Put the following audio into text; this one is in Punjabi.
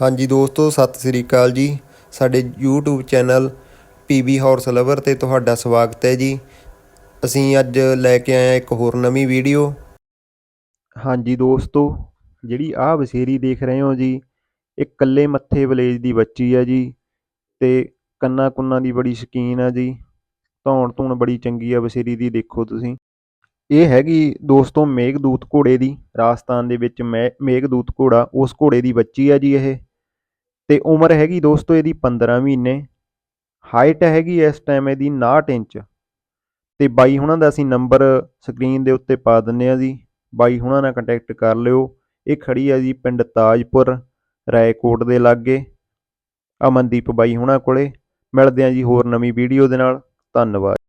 ਹਾਂਜੀ ਦੋਸਤੋ, ਸਤਿ ਸ੍ਰੀ ਅਕਾਲ ਜੀ। ਸਾਡੇ YouTube channel PB horse lover ਤੇ ਤੁਹਾਡਾ ਸਵਾਗਤ ਹੈ ਜੀ। ਅਸੀਂ ਅੱਜ ਲੈ ਕੇ ਆਏ ਹਾਂ ਇੱਕ ਹੋਰ ਨਵੀਂ ਵੀਡੀਓ। ਹਾਂਜੀ ਦੋਸਤੋ, ਜਿਹੜੀ ਆਹ ਵਸੇਰੀ ਦੇਖ ਰਹੇ ਹੋ ਜੀ, ਇਹ ਕੱਲੇ ਮੱਥੇ ਵਲੇਜ ਦੀ ਬੱਚੀ ਹੈ ਜੀ ਤੇ ਕੰਨਾਂ ਕੁੰਨਾਂ ਦੀ ਬੜੀ ਸ਼ਕੀਨ ਆ ਜੀ। ਧੌਣ ਧੂਣ ਬੜੀ ਚੰਗੀ ਆ ਵਸੇਰੀ ਦੀ, ਦੇਖੋ ਤੁਸੀਂ। ਇਹ ਹੈਗੀ ਦੋਸਤੋ ਮੇਘਦੂਤ ਘੋੜੇ ਦੀ ਰਾਜਸਥਾਨ ਦੇ ਵਿੱਚ ਮੇ, ਮੇਘਦੂਤ ਘੋੜਾ ਉਸ ਘੋੜੇ ਦੀ ਬੱਚੀ ਆ ਜੀ ਇਹ। ਤੇ ਉਮਰ ਹੈਗੀ ਦੋਸਤੋ ਇਹਦੀ 15 ਮਹੀਨੇ। ਹਾਈਟ ਹੈਗੀ ਇਸ ਟਾਈਮ ਇਹਦੀ 59 ਇੰਚ। ਤੇ ਬਾਈ ਹੁਣਾਂ ਦਾ ਅਸੀਂ ਨੰਬਰ ਸਕਰੀਨ ਦੇ ਉੱਤੇ ਪਾ ਦਿੰਨੇ ਆ ਜੀ। ਬਾਈ ਹੁਣਾਂ ਨਾਲ ਕੰਟੈਕਟ ਕਰ ਲਿਓ। ਇਹ ਖੜੀ ਆ ਜੀ ਪਿੰਡ ਤਾਜਪੁਰ, ਰਾਏਕੋਟ ਦੇ ਲਾਗੇ। ਅਮਨਦੀਪ ਬਾਈ ਹੁਣਾਂ ਕੋਲੇ। ਮਿਲਦੇ ਆ ਜੀ ਹੋਰ ਨਵੀਂ ਵੀਡੀਓ ਦੇ ਨਾਲ। ਧੰਨਵਾਦ।